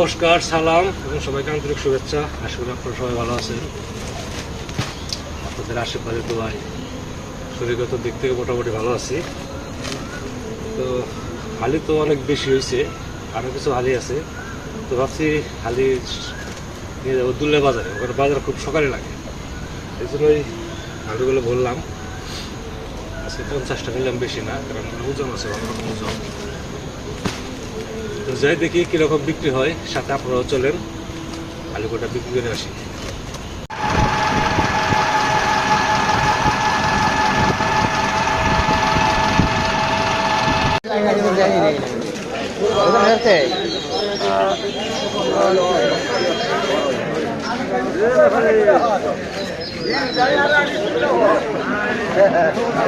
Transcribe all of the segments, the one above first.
নমস্কার, সালাম এবং সবাইকে আন্তরিক শুভেচ্ছা। আশা করি আপনারা সবাই ভালো আছেন। আপনাদের আশীর্বাদে তো ভাই শরীরগত দিক থেকে মোটামুটি ভালো আছি। তো, হালি তো অনেক বেশি হয়েছে আরও কিছু হালি আছে। তো ভাবছি হালি নিয়ে যাব দুল্লে বাজারে। ওখানে বাজার খুব সকালে লাগে। এই জন্যই হালিগুলো বললাম। আজকে পঞ্চাশটা নিলাম বেশি না, কারণ ওজন আছে অন্যরকম ওজন। তো যাই দেখি কীরকম বিক্রি হয়, সাথে আপনারাও চলেন আলুকোটা বিক্রি করে আসি।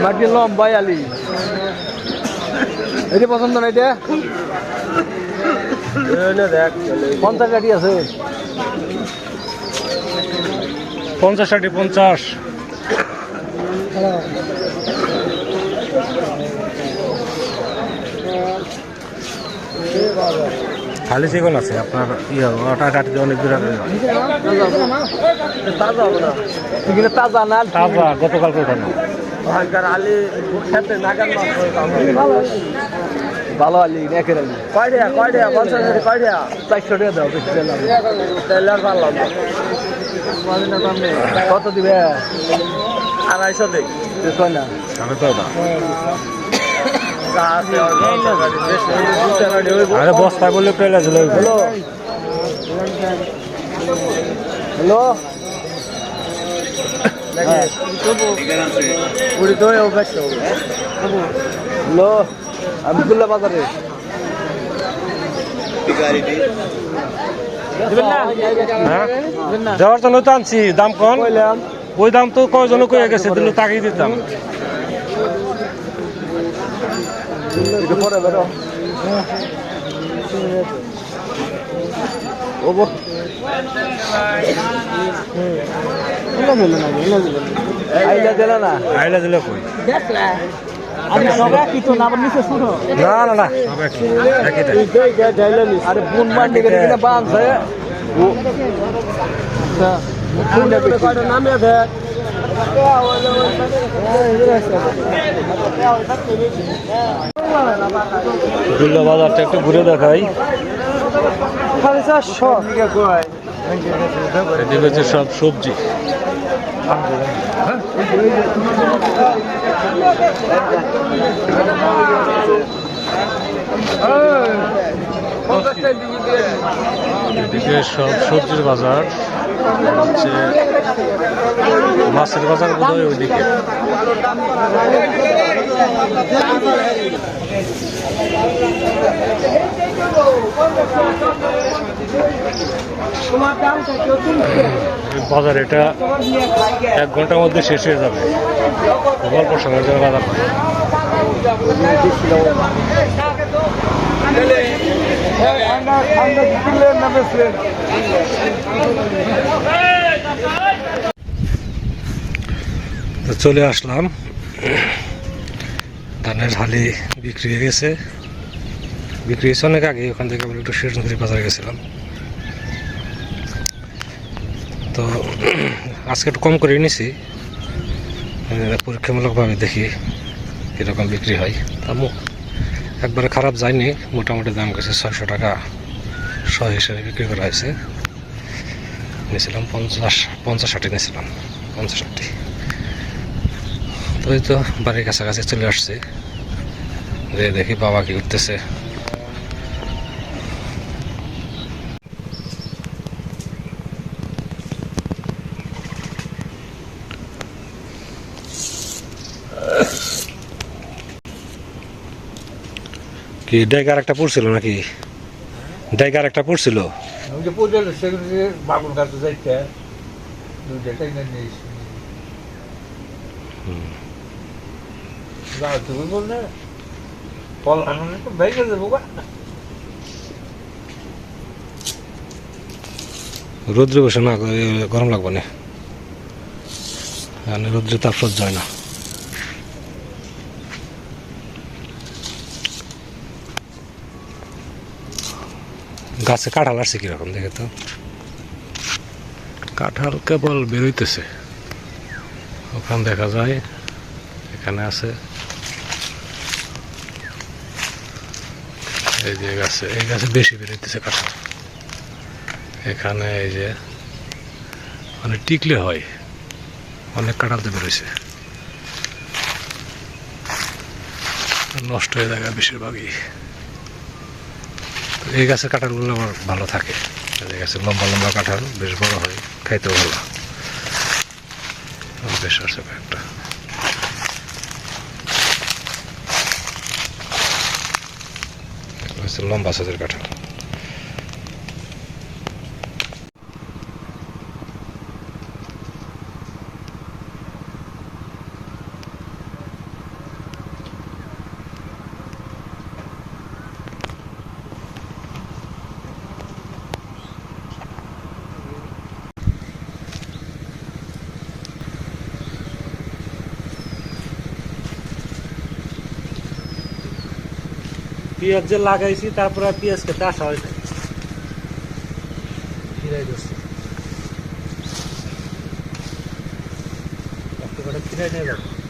মাটি লম্বাই আলি। এটা পছন্দ না এটা পঞ্চাশ গাড়ি আছে। পঞ্চাশ ষাটি পঞ্চাশ। খালি চিকন আছে আপনার ইয়ে ওটা কাটিতে অনেক দূর তাজা হবে না তাজা না? তাজা গতকালকে ওঠানো। আলি খেতে মাছ ভালো আলি নেকের আলি। কয়টা কয়টা? পঞ্চাশ গাড়ি কয়টা? চারশো টাকা দাও বেশি দিলাম তাহলে আর ভালো কত দিবে? আড়াইশো দিক। কয় না। আর বললে পেলে ছিল হ্যালো? ব্যস্ত হ্যালো? আবদুল্লাহ বাজারে। হ্যাঁ? যাওয়ার জন্য তো আনছি। দাম কম ওই দাম তো কয়জন কয়ে গেছে দিলে তাকিয়ে দিতাম। আইলা দিলা না? আইলা দিলে কই? না না না আরে বুন মান্ডি কিনা নামে দুর্গা বাজারটা একটু ঘুরে দেখাই। এদিকে হচ্ছে সব সবজি। এদিকে সব সবজির বাজার হচ্ছে মাছের বাজার বোধ হয় ওইদিকে। বাজার, এটা এক ঘণ্টার মধ্যে শেষ হয়ে যাবে। গল্প সময়ের জন্য বাজার চলে আসলাম। ধানের হালি বিক্রি হয়ে গেছে। বিক্রি হয়েছে অনেক আগে ওখান থেকে আমরা একটু শেষ নদীর বাজারে গেছিলাম। তো আজকে একটু কম করে নিছি পরীক্ষামূলকভাবে দেখি কীরকম বিক্রি হয়। তা একবারে খারাপ যায়নি, মোটামুটি দাম গেছে ছয়শো টাকা। শ হিসেবে বিক্রি করা হয়েছে। নিয়েছিলাম পঞ্চাশ পঞ্চাশ ষাটি নিয়েছিলাম পঞ্চাশ ষাটি। তো এই তো বাড়ির কাছাকাছি চলে আসছে। যে দেখি বাবা কি করতেছে। কি ডাইগার একটা পড়ছিল নাকি? ডাইগার একটা পড়ছিল? রোদ্রে বসে না গরম লাগবে না। রোদ্রে তাপ সহ্য হয় না। গাছে কাঁঠাল আসছে কীরকম দেখে তো? কাঁঠাল কেবল বেরোইতেছে। ওখান দেখা যায়, এখানে আছে। এই যে গাছে, এই গাছে বেশি বেরোইতেছে কাঁঠাল। এখানে এই যে মানে টিকলে হয়, অনেক কাঁঠাল তো বেরোইছে। নষ্ট হয়ে যায় বেশিরভাগই। এই গাছের কাঁঠালগুলো আমার ভালো থাকে। এই গাছের লম্বা লম্বা কাঁঠাল বেশ বড় হয়, খাইতেও ভালো। বেশ আছে একটা লম্বা সাজের কাঁঠাল। পেঁয়াজ যে লাগাইছি তারপরে পেঁয়াজ খেতে আসা হয় না। ফিরাই দিচ্ছি। কিরাই নিয়ে যাব।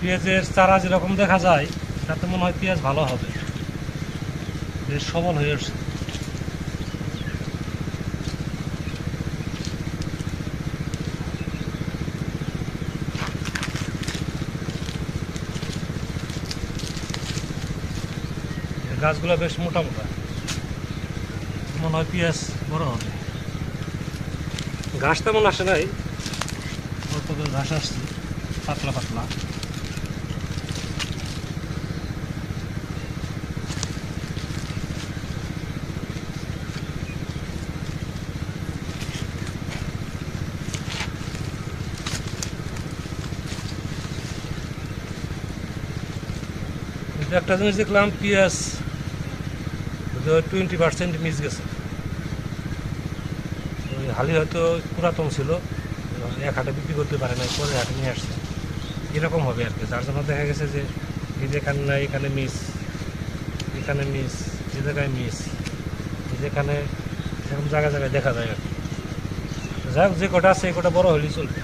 পেঁয়াজের চারা যেরকম দেখা যায়, তাতে মনে হয় পেঁয়াজ ভালো হবে। বেশ সবল হয়ে উঠছে। গাছগুলো বেশ মোটা মোটা। মনে হয় পেঁয়াজ বড় হবে। ঘাস তেমন আসে নাই ঘাস আসছে, পাতলা পাতলা। একটা জিনিস দেখলাম, পেঁয়াজ টোয়েন্টি পার্সেন্ট মিস গেছে। ওই হালি হয়তো পুরাতন ছিল এক হাটে বিক্রি করতে পারে না পরে হাটে নিয়ে আসছে। এরকম হবে আর কি। যার জন্য দেখা গেছে যে এখানে নাই, এখানে মিস এখানে মিস যে জায়গায় মিস যেখানে এরকম জায়গায় জায়গায় দেখা যায় আর কি। যাই হোক যে কটা আছে, এই কটা বড় হলেই চলবে।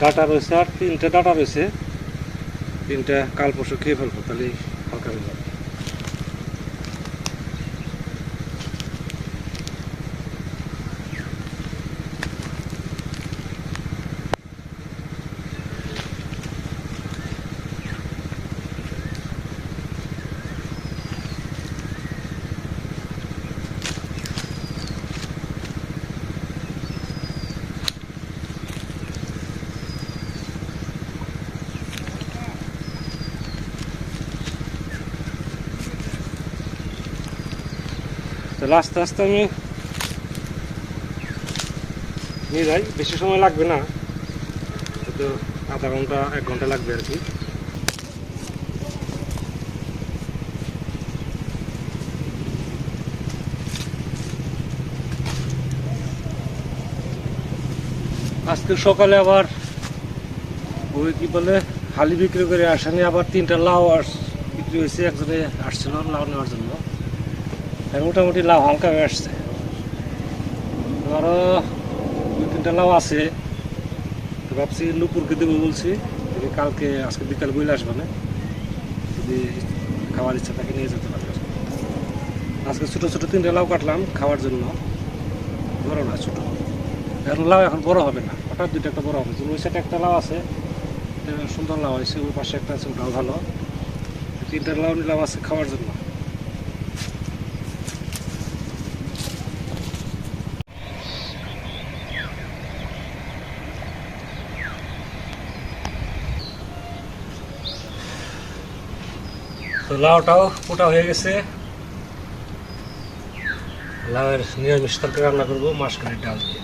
ডাটা রয়েছে আর তিনটে ডাটা রয়েছে। তিনটা কাল পরশু খেয়ে ফেলব তাহলে হালকা হয়ে যাবে। তাহলে আস্তে আস্তে আমি নিয়ে যাই। বেশি সময় লাগবে না। হয়তো আধা ঘণ্টা, এক ঘণ্টা লাগবে আর কি। আজকে সকালে আবার ওই কি বলে, হালি বিক্রি করে আসানি আবার তিনটা লাউ আস বিক্রি হয়েছে। একজনে আসছিল, লাউ নেওয়ার জন্য। মোটামুটি লাউ হালকা হয়ে আসছে। আরও দুই তিনটা লাউ আছে। তো ভাবছি নুপুরকে দেবো বলছি কালকে, আজকে বিকাল বইলে আসবে না? যদি খাওয়ার ইচ্ছা থাকে নিয়ে যেতে পারবে। আজকে ছোটো ছোটো তিনটে লাউ কাটলাম খাওয়ার জন্য। বড় না, ছোটো। এখন লাউ এখন বড় হবে না, হঠাৎ দুইটা একটা বড় হবে। ওই সাইডে একটা লাউ আছে সুন্দর লাউ হয়েছে ওই পাশে একটা আছে, ওটাও ভালো। তিনটা লাউ নিলাম আছে খাওয়ার জন্য। তো লাউটাও পোটা হয়ে গেছে লাউয়ের নিরামিষ তরকারি রান্না করবো মাসকালের ডাল দিয়ে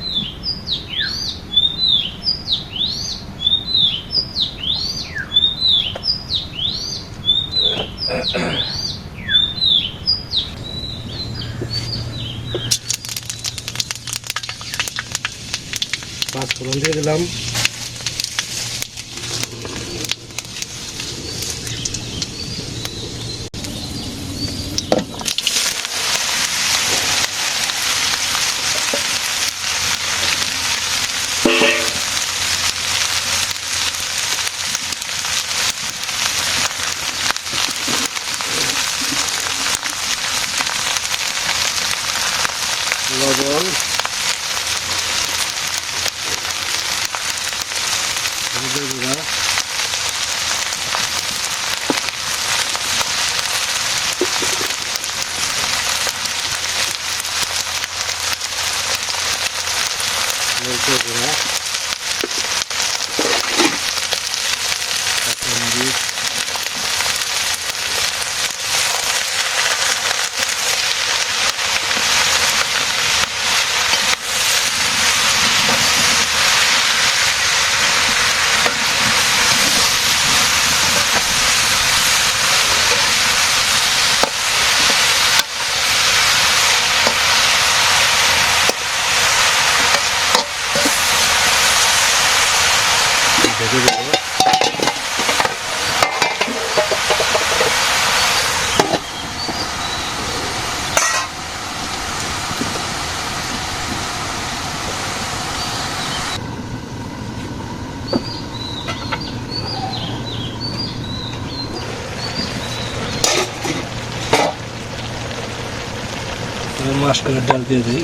পাঁচ ফোড়ন দিয়ে দিলাম মাসকলের ডাল দিয়ে দিই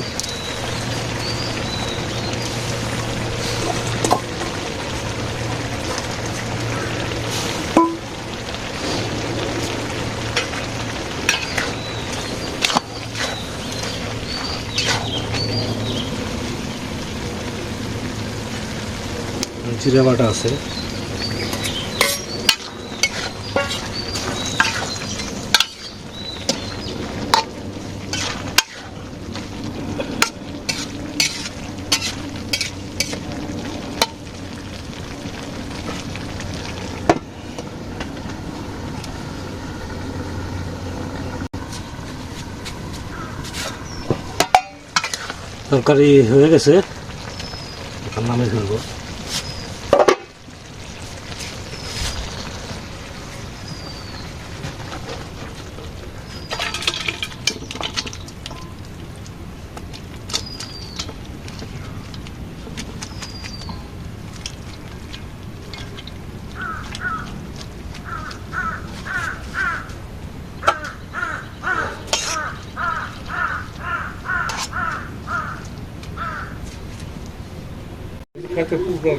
জিরা বাটা আছে তরকারি হয়ে গেছে। নামে ফেলব খেতে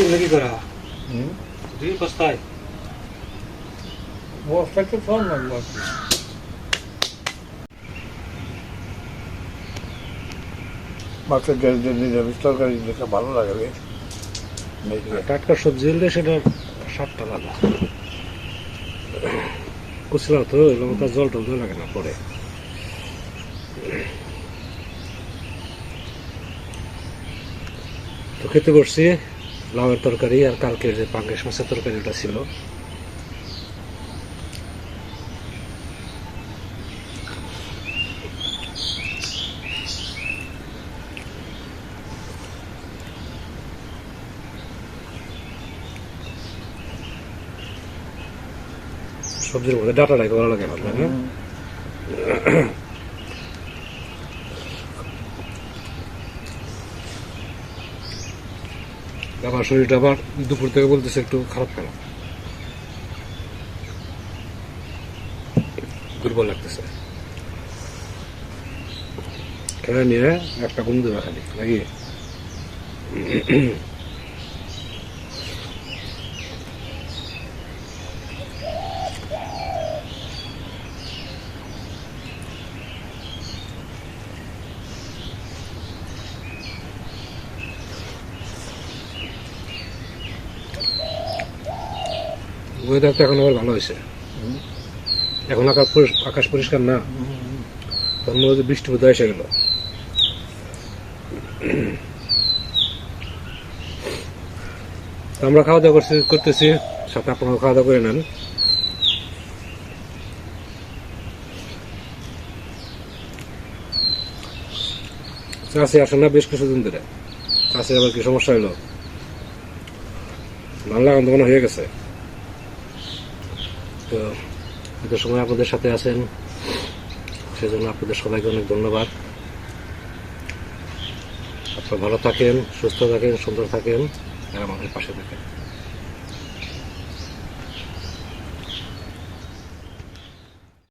এগুলো কি করা? হুম? দুই বস্তায়? বস্তা তো ফোন লাগল আর কি। মাছের ডাল দিয়ে নিরামিষ তরকারি দেখে ভালো লাগে রে। মেঘে। টাটকা সবজি হলে সেটার স্বাদটা আলাদা। কুচলাও তো তার জল টল লাগে না পরে। তো খেতে করছি লাউয়ের তরকারি আর কালকে যে পাঙ্কেশ মাছের তরকারি ওটা ছিল। সবজির মধ্যে ডাটাটাই ভালো লাগে আমার তাই না আবার শরীরটা আবার দুপুর থেকে বলতেছে একটু খারাপ খারাপ দুর্বল লাগতেছে। খেলা নিয়ে একটা ঘুম দেবে নাকি? ওয়েদারটা এখন আবার ভালো হয়েছে। এখন আকাশ আকাশ পরিষ্কার না। তার মধ্যে বৃষ্টি বোধহয় এসে গেল। আমরা খাওয়া দাওয়া করছি করতেছি। সাথে আপনারা খাওয়া দাওয়া করে নেন। চাষি আসে না বেশ কিছুদিন ধরে। চাষি আবার কি সমস্যা হলো ধান লাগানো হয়ে গেছে। তো এত সময় আপনাদের সাথে আছেন, সেজন্য আপনাদের সবাইকে অনেক ধন্যবাদ। আপনারা ভালো থাকেন, সুস্থ থাকেন, সুন্দর থাকেন, আর আমাদের পাশে থাকেন।